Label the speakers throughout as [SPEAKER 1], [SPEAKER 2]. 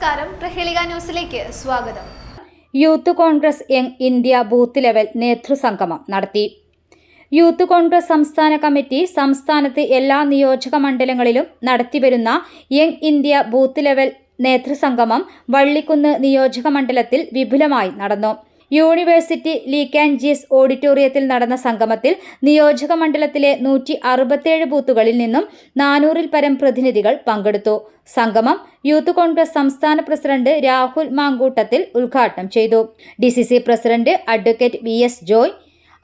[SPEAKER 1] നമസ്കാരം. പ്രഹേളിക ന്യൂസിലേക്ക് സ്വാഗതം.
[SPEAKER 2] Youth Congress Young India booth level നേതൃസംഗമം നടത്തി. യൂത്ത് കോൺഗ്രസ് സംസ്ഥാന കമ്മിറ്റി സംസ്ഥാനത്ത് എല്ലാ നിയോജക മണ്ഡലങ്ങളിലും നടത്തിവരുന്ന യങ് ഇന്ത്യ ബൂത്ത് ലെവൽ നേതൃസംഗമം വള്ളിക്കുന്ന് നിയോജക മണ്ഡലത്തിൽ വിപുലമായി നടന്നു. യൂണിവേഴ്സിറ്റി ലീക്കാൻജീസ് ഓഡിറ്റോറിയത്തിൽ നടന്ന സംഗമത്തിൽ നിയോജക മണ്ഡലത്തിലെ നൂറ്റി അറുപത്തേഴ് ബൂത്തുകളിൽ നിന്നും നാനൂറിൽ പരം പ്രതിനിധികൾ പങ്കെടുത്തു. സംഗമം യൂത്ത് കോൺഗ്രസ് സംസ്ഥാന പ്രസിഡന്റ് രാഹുൽ മാങ്കൂട്ടത്തിൽ ഉദ്ഘാടനം ചെയ്തു. D C C president advocate V S Joy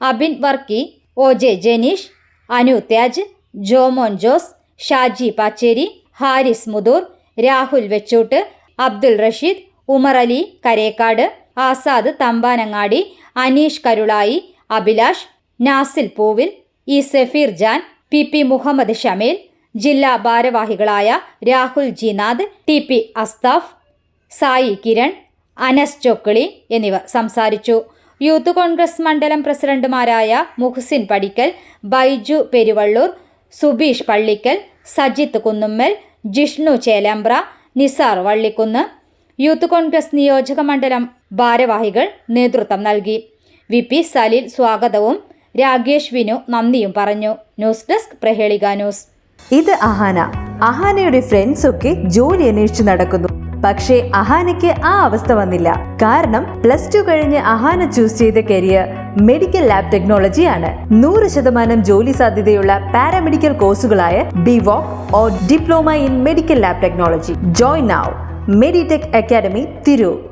[SPEAKER 2] Abin Varkey O J Janeesh Anu Thyaj Jomon Jose Shaji Pacheri Haris Mudur Rahul Vechoot Abdul Rasheed Umar Ali Karekkad Azad Thampanangadi Aneesh Karulai Abhilash Nasil Poovil E Safeer Jan P P Muhammad Shameel ജില്ലാ ഭാരവാഹികളായ Rahul Jinad T P Asthaf Sai Kiran Anas Chokkili എന്നിവർ സംസാരിച്ചു. Youth Congress മണ്ഡലം പ്രസിഡന്റുമാരായ Muhsin Padikkal Baiju Peruvallur Subeesh Pallikkal Sajith Kunnummal Jishnu Chelembra Nisar Vallikkunnu youth Congress നിയോജക മണ്ഡലം ഭാരവാഹികൾ നേതൃത്വം നൽകി. വി പി സലീൽ സ്വാഗതവും രാകേഷ് വിനു നന്ദിയും പറഞ്ഞു. News desk Prahelika news.
[SPEAKER 3] ഇത് അഹാന. അഹാനയുടെ ഫ്രണ്ട്സ് ഒക്കെ ജോലി അന്വേഷിച്ചു നടക്കുന്നു. പക്ഷേ അഹാനയ്ക്ക് ആ അവസ്ഥ വന്നില്ല. കാരണം പ്ലസ് ടു കഴിഞ്ഞ് അഹാന ചൂസ് ചെയ്ത കരിയർ മെഡിക്കൽ ലാബ് ടെക്നോളജി ആണ്. നൂറ് ശതമാനം ജോലി സാധ്യതയുള്ള paramedical കോഴ്സുകളായ BVoc or diploma in medical lab technology join now Meditech Academy Tirur.